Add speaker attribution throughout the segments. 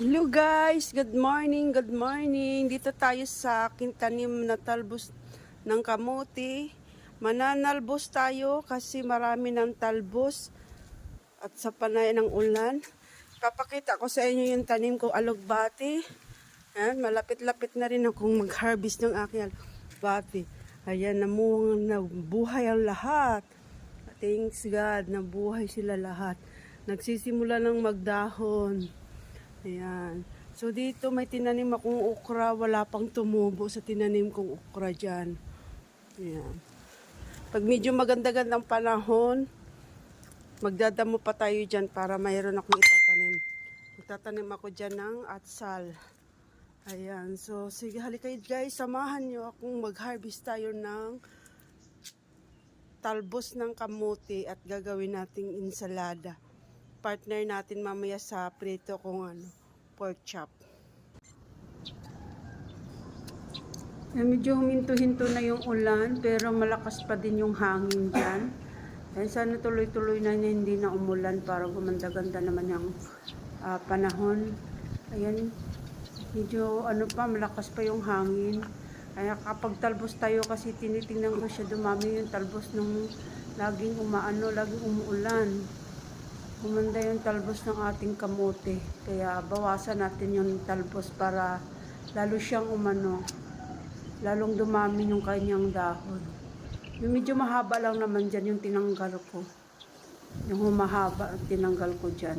Speaker 1: Hello guys, good morning, good morning. Dito tayo sa aking tanim na talbos ng kamote. Mananalbos tayo kasi marami ng talbos at sa panay ng ulan. Papakita ko sa inyo yung tanim ko alugbati. Ayan, malapit-lapit na rin akong mag-harvest ng aking alugbati. Ayan, namuhang nabuhay ang lahat. Thanks God, nabuhay sila lahat. Nagsisimula ng magdahon. Ayan. So dito may tinanim akong okra, wala pang tumubo sa tinanim kong okra dyan. Ayan. Pag medyo maganda-gandang panahon, magdadamo pa tayo dyan para mayroon akong itatanim. Magtatanim ako dyan ng atsal. Ayan. So sige, halika guys, samahan nyo akong mag-harvest tayo ng talbos ng kamote at gagawin nating insalada partner natin mamaya sa prito kung ano, pork chop. Eh, medyo huminto-hinto na yung ulan, pero malakas pa din yung hangin dyan. Eh, sana tuloy-tuloy na hindi na umulan para gumanda-ganda naman yung ah, panahon. Ayan, medyo ano pa, malakas pa yung hangin. Kaya kapag talbos tayo kasi tinitingnan ko siya dumami yung talbos nung laging umaano, laging umuulan. Gumanda yung talbos ng ating kamote. Kaya bawasan natin yung talbos para lalo siyang umano. Lalong dumami yung kanyang dahon. Yung medyo mahaba lang naman dyan yung tinanggal ko. Yung humahaba ang tinanggal ko dyan.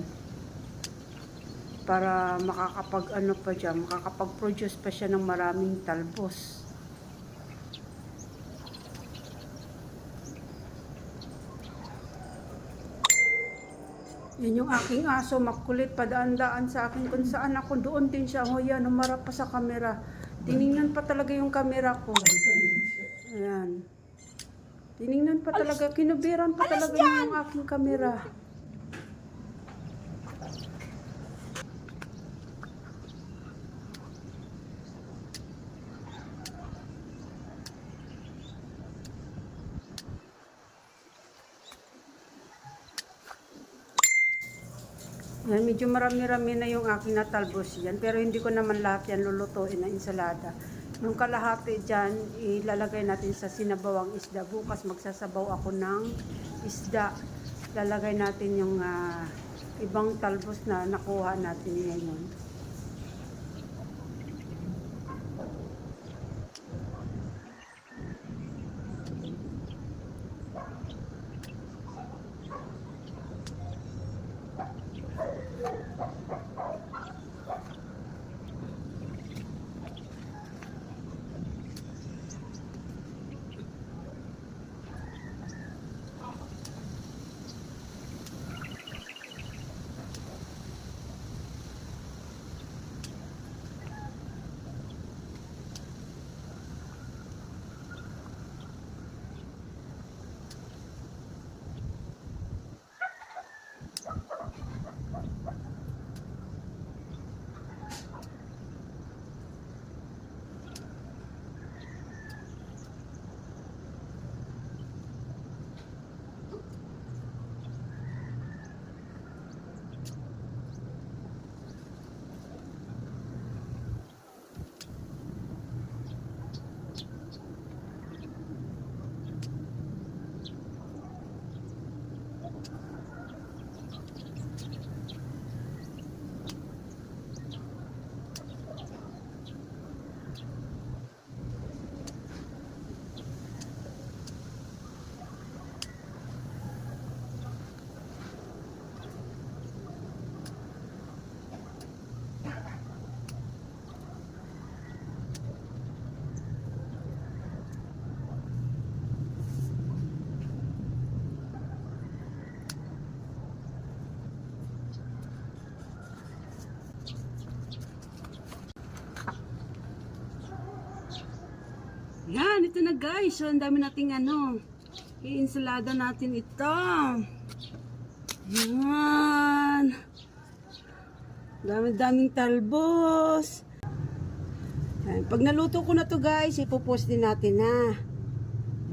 Speaker 1: Para makakapag ano pa dyan, makakapag-produce pa siya ng maraming talbos. Yan yung aking aso, makulit, padaan-daan sa akin kung saan ako, doon din siya. O yan, umarap pa sa kamera. Tiningnan pa talaga yung kamera ko. Ayan. Tiningnan pa talaga, kinubiran pa talaga yung aking kamera. Yan, medyo marami-rami na yung aking natalbos yan. Pero hindi ko naman lahat yan lulutuin na ensalada. Yung kalahati dyan, ilalagay natin sa sinabawang isda. Bukas magsasabaw ako ng isda. Lalagay natin yung ah, ibang talbos na nakuha natin ngayon. Yan, ito na guys. So, ang dami nating ano. I-insalada natin ito. Yan. Dami-daming talbos. Yan. Pag naluto ko na to guys, ipopost din natin na.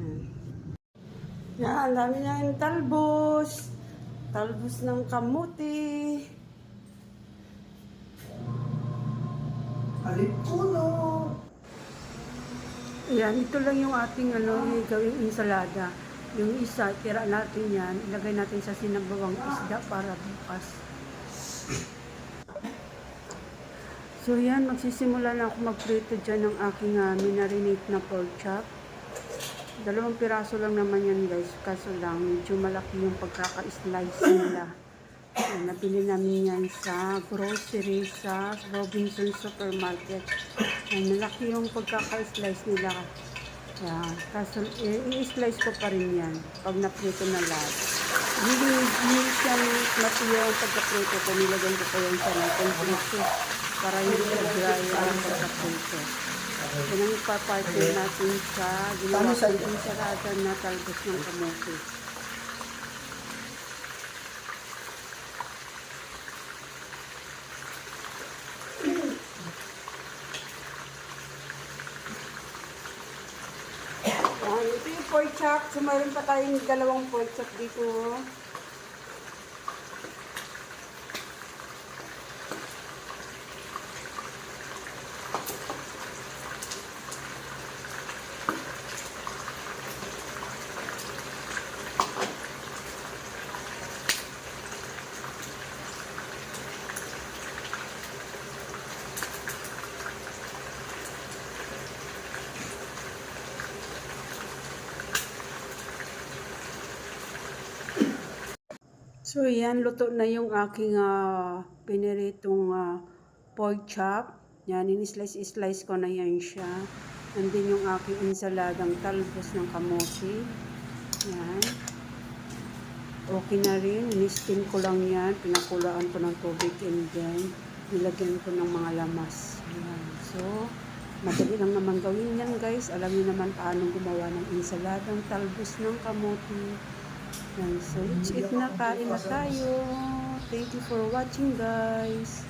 Speaker 1: Yan. Yan, dami na yung talbos. Talbos ng kamuti.
Speaker 2: galing
Speaker 1: Ayan, ito lang yung ating ano, gawing ensalada. Yung isa, tira natin yan, ilagay natin sa sinabawang isda para bukas. So yan, magsisimula na ako magprito dyan ng aking uh, minarinate na pork chop. Dalawang piraso lang naman yan guys, kaso lang medyo malaki yung pagkaka-slice nila. Yan, nabili namin yan sa grocery sa Robinson Supermarket. Yan, malaki yung pagkaka-slice nila. Yan, kaso i-slice ko pa rin yan pag naprito na lahat. Hindi, hindi siya matiyo ang pagkaprito ko, nilagyan ko pa yan sa natin prito para hindi siya dry ang pagkaprito. Yan ang ipapartner natin sa ginawa
Speaker 2: sa-
Speaker 1: ko sa salada na talbos ng kamote. Yan, ito yung pork chop. So, mayroon pa tayong dalawang pork chop dito. So, yan, luto na yung aking uh, piniritong ah, pork chop. Yan, in-slice-slice ko na yan siya. Nandun yung aking ensaladang talbos ng kamote. Yan. Okay na rin. In-steam ko lang yan. Pinakulaan ko ng tubig and then nilagyan ko ng mga lamas. Yan. So, madali lang naman gawin yan guys. Alam niyo naman paano gumawa ng ensaladang talbos ng kamote. Yan. So, let's eat na. Kain na tayo. Thank you for watching guys.